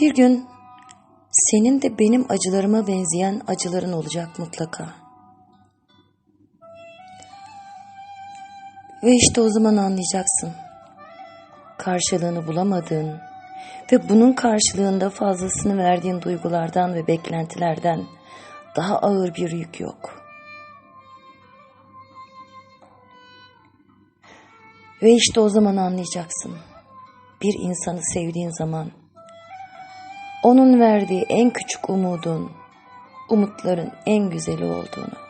Bir gün senin de benim acılarıma benzeyen acıların olacak mutlaka. Ve işte o zaman anlayacaksın. Karşılığını bulamadığın ve bunun karşılığında fazlasını verdiğin duygulardan ve beklentilerden daha ağır bir yük yok. Ve işte o zaman anlayacaksın. Bir insanı sevdiğin zaman onun verdiği en küçük umudun, umutların en güzeli olduğunu.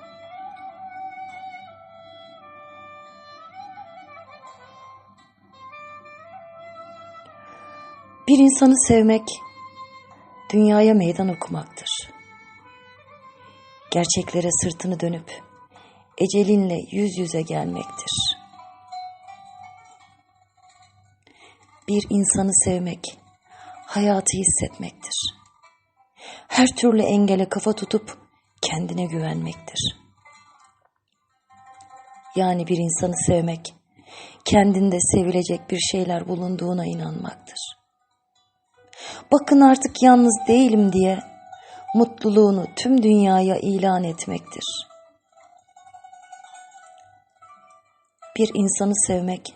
Bir insanı sevmek, dünyaya meydan okumaktır. Gerçeklere sırtını dönüp, ecelinle yüz yüze gelmektir. Bir insanı sevmek, hayatı hissetmektir. Her türlü engele kafa tutup kendine güvenmektir. Yani bir insanı sevmek, kendinde sevilecek bir şeyler bulunduğuna inanmaktır. Bakın artık yalnız değilim diye mutluluğunu tüm dünyaya ilan etmektir. Bir insanı sevmek,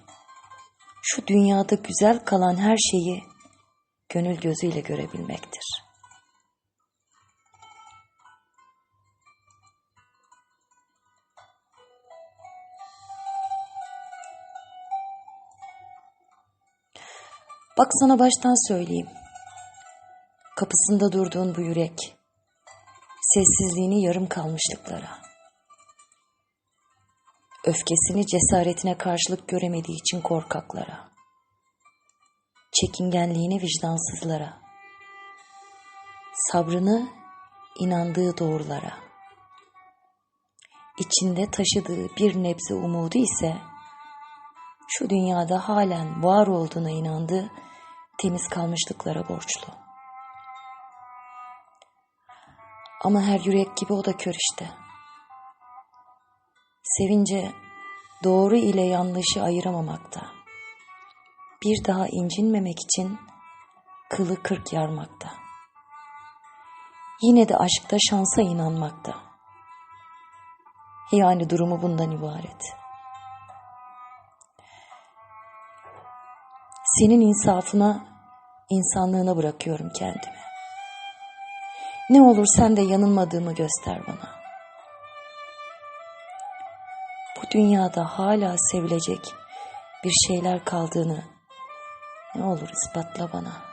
şu dünyada güzel kalan her şeyi gönül gözüyle görebilmektir. Bak sana baştan söyleyeyim. Kapısında durduğun bu yürek, sessizliğini yarım kalmışlıklara, öfkesini cesaretine karşılık göremediği için korkaklara, çekingenliğini vicdansızlara, sabrını inandığı doğrulara, içinde taşıdığı bir nebze umudu ise şu dünyada halen var olduğuna inandığı temiz kalmışlıklara borçlu. Ama her yürek gibi o da kör işte. Sevince doğru ile yanlışı ayıramamakta. Bir daha incinmemek için kılı kırk yarmakta. Yine de aşkta şansa inanmakta. Yani durumu bundan ibaret. Senin insafına, insanlığına bırakıyorum kendimi. Ne olur sen de yanılmadığımı göster bana. Bu dünyada hala sevilecek bir şeyler kaldığını ne olur ispatla bana.''